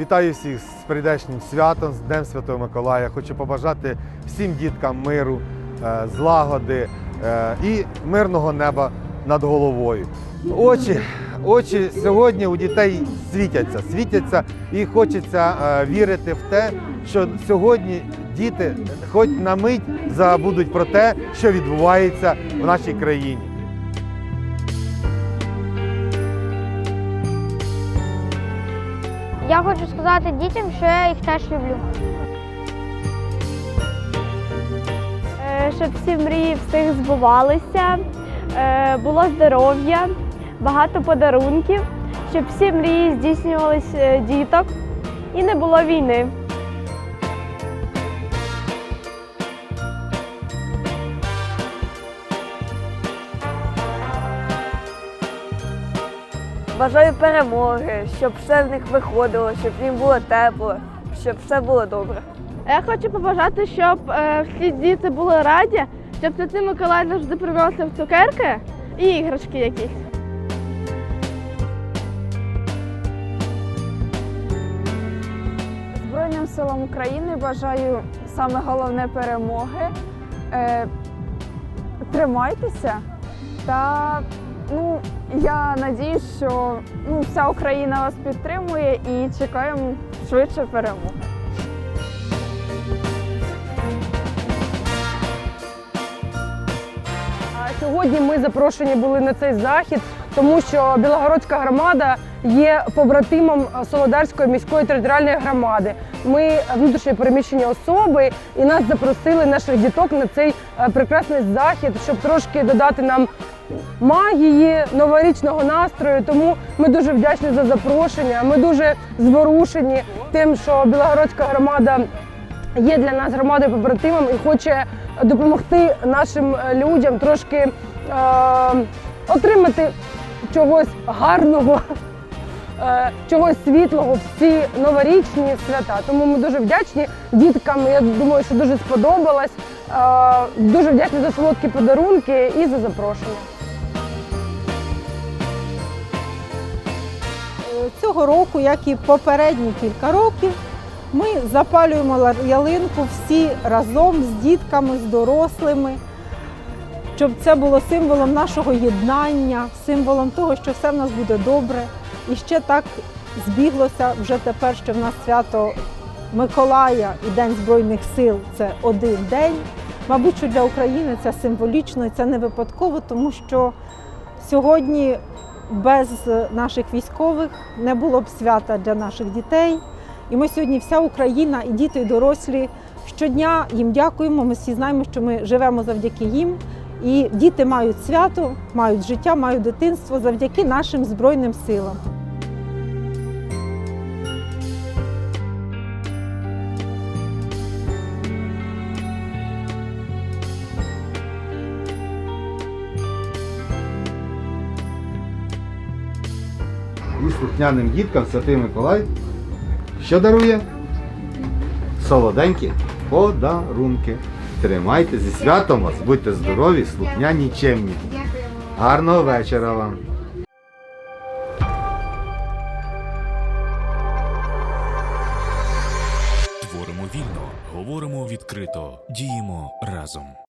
Вітаю всіх з прийдешнім святом, з Днем Святого Миколая. Хочу побажати всім діткам миру, е, злагоди е, і мирного неба над головою. Очі, очі сьогодні у дітей світяться, світяться і хочеться е, вірити в те, що сьогодні діти хоч на мить забудуть про те, що відбувається в нашій країні. Я хочу сказати дітям, що я їх теж люблю. Е, щоб всі мрії всіх збувалися, е, було здоров'я, багато подарунків, щоб всі мрії здійснювались е, діток і не було війни. Бажаю перемоги, щоб все в них виходило, щоб їм було тепло, щоб все було добре. Я хочу побажати, щоб е, всі діти були раді, щоб Святий Миколай завжди приносив цукерки і іграшки якісь. Збройним силам України бажаю саме головне перемоги. Е, тримайтеся та ну, я надіюсь, що ну, вся Україна вас підтримує і чекаємо швидше перемоги. Сьогодні ми запрошені були на цей захід, тому що Білогородська громада є побратимом Солодарської міської територіальної громади. Ми внутрішньо переміщені особи, і нас запросили наших діток на цей е, прекрасний захід, щоб трошки додати нам магії, новорічного настрою. Тому ми дуже вдячні за запрошення. Ми дуже зворушені тим, що Білогородська громада є для нас громадою побратимом і хоче допомогти нашим е, людям трошки е, отримати чогось гарного, е, чогось світлого в ці новорічні свята. Тому ми дуже вдячні діткам. Я думаю, що дуже сподобалось. Е, дуже вдячні за солодкі подарунки і за запрошення. Цього року, як і попередні кілька років, ми запалюємо ялинку всі разом з дітками, з дорослими, щоб це було символом нашого єднання, символом того, що все в нас буде добре. І ще так збіглося вже тепер, що в нас свято Миколая і День Збройних сил це один день. Мабуть, що для України це символічно і це не випадково, тому що сьогодні без наших військових не було б свята для наших дітей. І ми сьогодні, вся Україна, і діти, і дорослі, щодня їм дякуємо. Ми всі знаємо, що ми живемо завдяки їм. І діти мають свято, мають життя, мають дитинство завдяки нашим Збройним силам. Слухняним діткам Святий Миколай що дарує? Солоденькі подарунки. Тримайте зі святом вас, будьте здорові, слухняні, чемні. Гарного вечора вам. Творимо вільно, говоримо відкрито, діємо разом.